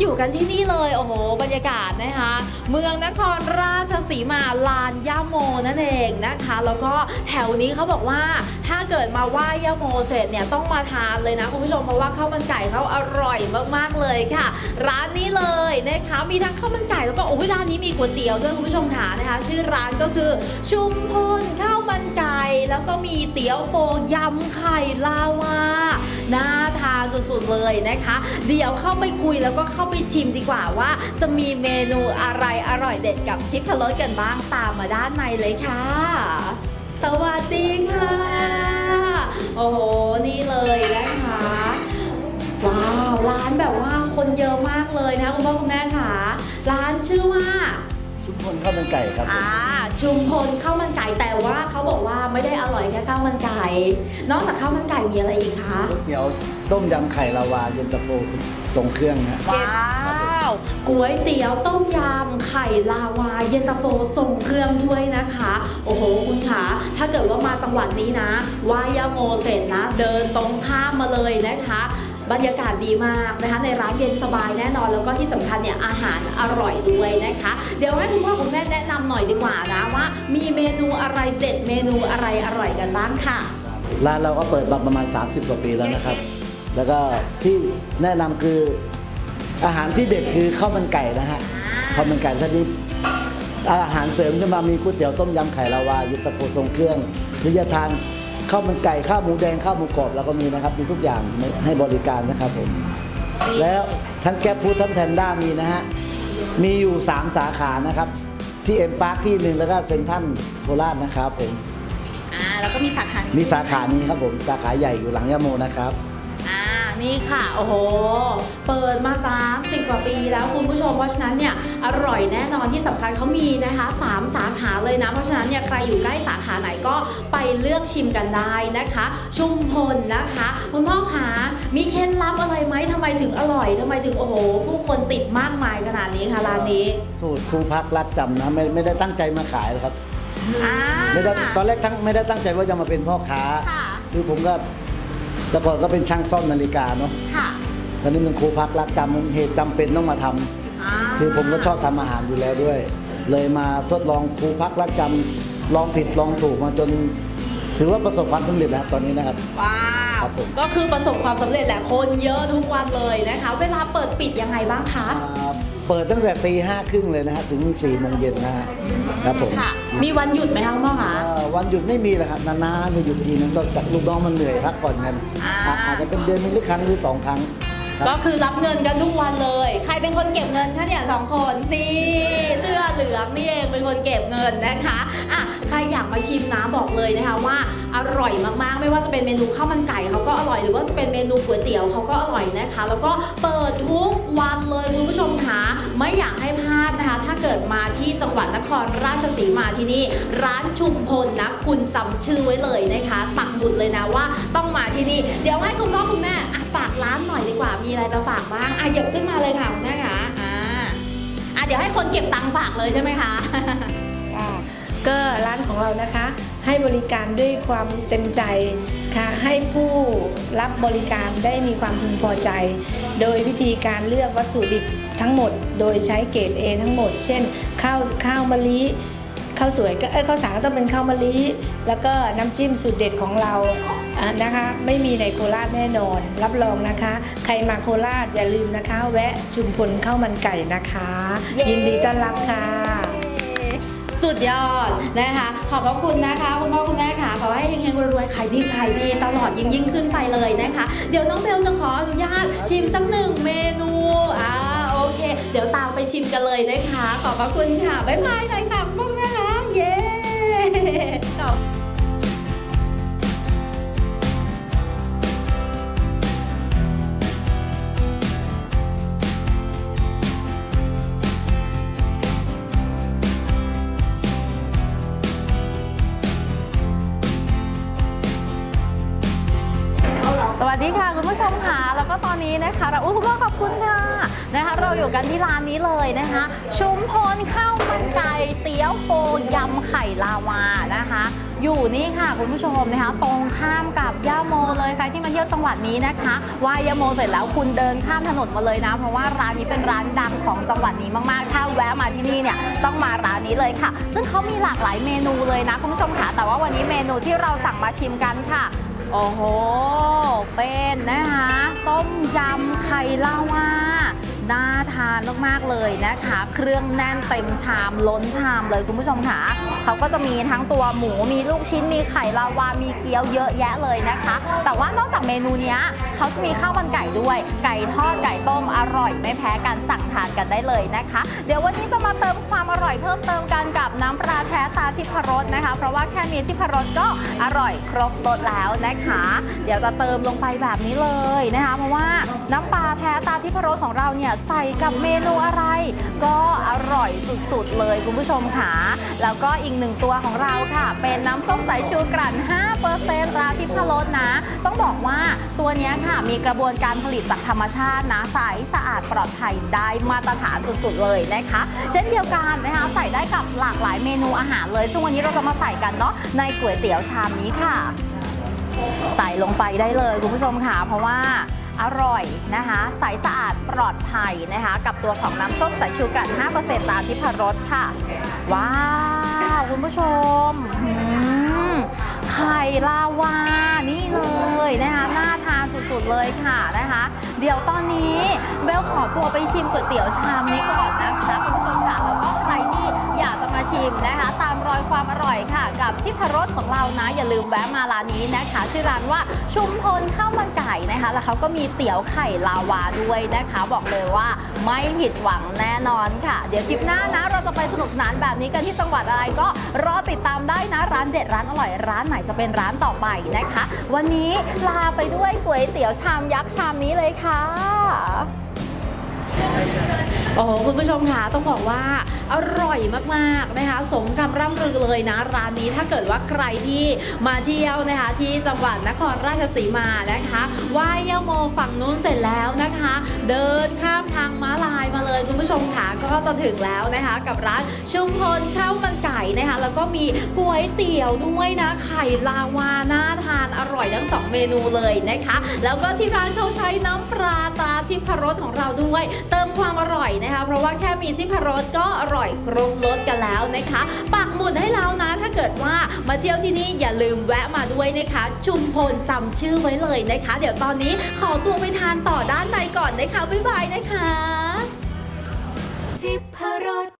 อยู่กันที่นี่เลย โอ้โห บรรยากาศนะคะ เมืองนครราชสีมาลานย่าโมนั่นเองนะคะ แล้วก็แถวนี้เขาบอกว่าถ้าเกิดมาไหว้ย่าโมเสร็จเนี่ยต้องมาทานเลยนะคุณผู้ชมเพราะว่าข้าวมันไก่เขาอร่อยมากๆเลยค่ะ ร้านนี้เลยนะคะมีทั้งข้าวมันไก่แล้วก็โอ้ยร้านนี้มีก๋วยเตี๋ยวด้วยคุณผู้ชมค่ะนะคะ ชื่อร้านก็คือชุมพลข้าว แล้วก็มีเตี๋ยวโฟยำไข่ลาวาน่าทานสุดๆเลยนะคะ เดี๋ยวเข้าไปคุยแล้วก็เข้าไปชิมดีกว่าว่า จะมีเมนูอะไรอร่อยเด็ดกับชิปพะโล้กันบ้างตามมาด้านในเลยค่ะ สวัสดีค่ะ โอ้โห นี่เลยนะคะว้าวร้านแบบว่าคนเยอะมากเลยนะคุณพ่อคุณแม่ค่ะ ร้านชื่อว่า ชุมพลข้าวมันไก่ครับผมอ่าชุมพลข้าวมันไก่แต่ว่าเขาบอกว่าไม่ได้อร่อยแค่ข้าวมันไก่ นอกจากข้าวมันไก่มีอะไรอีกคะก๋วยเตี๋ยวต้มยำไข่ลาวาเย็นตาโฟตรงเครื่องนะว้าวก๋วยเตี๋ยวต้มยำไข่ลาวาเย็นตาโฟส่งเครื่องด้วยนะคะ โอ้โหคุณคะถ้าเกิดว่ามาจังหวัดนี้นะไหว่ายาโมเสร็จนะ เดินตรงข้ามมาเลยนะคะ บรรยากาศดีมากนะคะในร้านเย็นสบายแน่นอน แล้วก็ที่สำคัญเนี่ยอาหารอร่อยด้วยนะคะ เดี๋ยวให้คุณพ่อคุณแม่แนะนำหน่อยดีกว่านะว่า มีเมนูอะไรเด็ดเมนูอะไรอร่อยกันบ้างค่ะร้านเราก็เปิดมาประมาณ 30 กว่าปีแล้วนะครับ แล้วก็ที่แนะนำคืออาหารที่เด็ดคือข้าวมันไก่นะฮะข้าวมันไก่ท่านี้อาหารเสริมจะมามีก๋วยเตี๋ยวต้มยำไข่ลาวาเย็นตาโฟทรงเครื่องหรือจะทาน ข้าวมันไก่ข้าวหมูแดงข้าวหมูกรอบเราก็มีนะครับ มีทุกอย่างให้บริการนะครับผมแล้วทั้งแก๊ปฟู้ดทั้งแพนด้ามีนะฮะมีอยู่ 3 สาขานะครับ ที่เอ็มพาร์คที่หนึ่งแล้วก็เซ็นทรัลโคราชนะครับผมอ่าแล้วก็มีสาขานี้มีสาขานี้ครับผมสาขาใหญ่อยู่หลังยาโมนะครับอ่า นี่ค่ะ โอ้โห เปิดมา 30 กว่าปีแล้วคุณผู้ชม เพราะฉะนั้นเนี่ยอร่อยแน่นอนที่สำคัญเขามีนะคะ 3 สาขาเลยนะ เพราะฉะนั้นเนี่ยใครอยู่ใกล้สาขาไหนก็ไปเลือกชิมกันได้นะคะ ชุมพลนะคะ คุณพ่อคะมีเคล็ดลับอะไรไหมทำไมถึงอร่อยทำไมถึงโอ้โห ผู้คนติดมากมายขนาดนี้ค่ะร้านนี้ สูตรครูพักรักจำนะไม่ไม่ได้ตั้งใจมาขายหรอกครับอ่าไม่ได้ตอนแรกทั้งไม่ได้ตั้งใจว่าจะมาเป็นพ่อค้าค่ะคือผมก็ แต่ก่อนก็เป็นช่างซ่อมนาฬิกาเนาะค่ะตอนนี้มันครูพักรักจำมันเหตุจำเป็นต้องมาทำอ่าคือผมก็ชอบทำอาหารอยู่แล้วด้วย เลยมาทดลองครูพักรักจำลองผิดลองถูกมาจน ถือว่าประสบความสำเร็จแล้วตอนนี้นะครับ ว้า ว ครับผม ก็คือประสบความสำเร็จแหละคนเยอะทุกวันเลยนะคะ เวลาเปิดปิดยังไงบ้างคะ อ่าเปิดตั้งแต่ตีห้าครึ่งเลยนะฮะ ถึง4ี่โมงเย็นนะฮะครับผมค่ะ มีวันหยุดไหมคะคุณพ่อคะ อ่าวันหยุดไม่มีเลยครับนานๆจะหยุดทีนึงก็จากลูกน้องมันเหนื่อยพักผ่อนกันอ่า อ่าอาจจะเป็นเดือนหนึงหรือครั้งหรือสองครั้งครับ ก็คือรับเงินกันทุกวันเลย ใครเป็นคนเก็บเงินคะเนี่ยสองคนนี่เสื้ องนี่เองเป็นคนเก็บเงินนะคะอะใครอยากมาชิมนะบอกเลยนะคะว่าอร่อยมากๆ ไม่ว่าจะเป็นเมนูข้าวมันไก่เขาก็อร่อยหรือว่าจะเป็นเมนูก๋วยเตี๋ยวเขาก็อร่อยนะคะ แล้วก็เปิดทุกวันเลยคุณผู้ชมคะไม่อยากให้พลาดนะคะ ถ้าเกิดมาที่จังหวัดนครราชสีมาที่นี่ ร้านชุมพลนะคุณจำชื่อไว้เลยนะคะปักหมุดเลยนะว่าต้องมาที่นี่เดี๋ยวให้คุณพ่อคุณแม่ฝากร้านหน่อยดีกว่ามีอะไรจะฝากบ้างอะหยิบขึ้นมาเลยค่ะคุณแม่ค่ะ เดี๋ยวให้คนเก็บตังค์ฝากเลยใช่ไหมคะ ค่ะก็ร้านของเรานะคะให้บริการด้วยความเต็มใจค่ะให้ผู้รับบริการได้มีความพึงพอใจ โดยวิธีการเลือกวัตถุดิบทั้งหมด โดยใช้เกรด A ทั้งหมด เช่น ข้าวข้าวมะลิ ข้าวสวยก็เอ้ยข้าวสารก็ต้องเป็นข้าวมะลิแล้วก็น้ำจิ้มสูตรเด็ดของเราอะนะคะไม่มีในโคราชแน่นอน รับรองนะคะ ใครมาโคราชอย่าลืมนะคะ แวะชุมพลข้าวมันไก่นะคะเย้ยินดีต้อนรับค่ะ สุดยอดนะคะ ขอบพระคุณนะคะคุณพ่อคุณแม่ค่ะขอให้เฮงๆรวยๆขายดีขายดีตลอดยิ่งยิ่งๆขึ้นไปเลยนะคะ เดี๋ยวน้องเบลจะขออนุญาตชิมสักหนึ่งเมนูอ่าโอ เดี๋ยวตามไปชิมกันเลยนะคะ ขอบพระคุณค่ะ บ๊ายบายหน่อยค่ะพ่อคุณแม่คะเย้ขอบสวัสดีค่ะ คุณผู้ชมค่ะ แล้วตอนนี้นะคะ เราอุ้ยคุณพ่อขอบคุณค่ะนะคะ เราอยู่กันที่ร้านนี้เลยนะคะ ชุมพลข้าวมันไก่เตี๋ยวโฟยำไข่ลาวานะคะอยู่นี่ค่ะคุณผู้ชมนะคะ ตรงข้ามกับย่าโมเลยใครที่มาเที่ยวจังหวัดนี้นะคะไหว้ย่าโมเสร็จแล้วคุณเดินข้ามถนนมาเลยนะ เพราะว่าร้านนี้เป็นร้านดังของจังหวัดนี้มากๆ ถ้าแวะมาที่นี่เนี่ยต้องมาร้านนี้เลยค่ะ ซึ่งเขามีหลากหลายเมนูเลยนะคุณผู้ชมค่ะแต่ว่าวันนี้เมนูที่เราสั่งมาชิมกันค่ะ โอ้โห เป็นนะคะ ต้มยำไข่ลาวาน่าทานมากๆเลยนะคะ เครื่องแน่นเต็มชามล้นชามเลยคุณผู้ชมค่ะ เขาก็จะมีทั้งตัวหมู มีลูกชิ้น มีไข่ลาวา มีเกี๊ยวเยอะแยะเลยนะคะ แต่ว่านอกจากเมนูนี้เขาจะมีข้าวมันไก่ด้วย ไก่ทอด ไก่ต้ม อร่อยไม่แพ้กันสั่งทานกันได้เลยนะคะ เดี๋ยววันนี้จะมาเติมความอร่อยเพิ่มเติมกันกับน้ำปลาาทิพรสนะคะ เพราะว่าแค่มีทิพรสก็อร่อยครบรสแล้วนะคะ เดี๋ยวจะเติมลงไปแบบนี้เลยนะคะ เพราะว่าน้ำปลาแท้ตาทิพรสของเราเนี่ยใส่กับเมนูอะไร ก็อร่อยสุดๆเลยคุณผู้ชมค่ะ แล้วก็อีกหนึ่งตัวของเราค่ะ เป็นน้ำส้มสายชูกลั่น 5%ตราทิพรสนะ ต้องบอกว่าตัวนี้ค่ะมีกระบวนการผลิตจากธรรมชาตินะใสสะอาดปลอดภัยได้มาตรฐานสุดๆเลยนะคะ เช่นเดียวกันนะคะใส่ได้กับหลากหลายเมนูอาหารเลยซึ่งวันนี้เราจะมาใส่กันเนาะในก๋วยเตี๋ยวชามนี้ค่ะ ใส่ลงไปได้เลยคุณผู้ชมค่ะ เพราะว่าอร่อยนะคะใสสะอาดปลอดภัยนะคะ กับตัวของน้ำส้มสายชูกลั่น5%ตามทิพรสค่ะ ว้าว คุณผู้ชมหืมไข่ลาวา นี่เลยนะคะน่าทานสุดๆเลยค่ะนะคะ เดี๋ยวตอนนี้เบลขอตัวไปชิมก๋วยเตี๋ยวชามนี้ก่อนนะคะคุณผู้ชมค่ะแล้วก็ใครที่อยากจะมาชิมนะคะ อยความอร่อยค่ะ กับทิพรสของเรานะ อย่าลืมแวะมาร้านนี้นะคะ ชื่อร้านว่าชุมพลข้าวมันไก่นะคะ แล้วเขาก็มีเตี๋ยวไข่ลาวาด้วยนะคะ บอกเลยว่าไม่ผิดหวังแน่นอนค่ะ เดี๋ยวทริปหน้านะ เราจะไปสนุกสนานแบบนี้กันที่จังหวัดอะไรก็รอติดตามได้นะร้านเด็ดร้านอร่อยร้านไหนจะเป็นร้านต่อไปนะคะ วันนี้ลาไปด้วยก๋วยเตี๋ยวชามยักษ์ชามนี้เลยค่ะ โอ้คุณผู้ชมค่ะต้องบอกว่าอร่อยมากๆนะคะ สมคำร่ำลือเลยนะ ร้านนี้ถ้าเกิดว่าใครที่มาเที่ยวนะคะ ที่จังหวัดนครราชสีมานะคะไหว้ย่าโมฝั่งนู้นเสร็จแล้วนะคะ เดินข้ามทางม้าลายมาเลยคุณผู้ชมค่ะก็จะถึงแล้วนะคะ กับร้านชุมพลข้าวมันไก่นะคะ แล้วก็มีก๋วยเตี๋ยวด้วยนะไข่ลาวาน่าทานอร่อยทั้งสองเมนูเลยนะคะ แล้วก็ที่ร้านเขาใช้น้ำปลาตาทิพรสของเราด้วย เติมความอร่อยนะคะ เพราะว่าแค่มีทิพรสก็อร่อยครบรสกันแล้วนะคะ ปักหมุดให้แล้วนะถ้าเกิดว่ามาเที่ยวที่นี่อย่าลืมแวะมาด้วยนะคะ ชุมพลจำชื่อไว้เลยนะคะ เดี๋ยวตอนนี้ขอตัวไปทานต่อด้านในก่อนนะคะบ๊ายบายนะคะทิพรส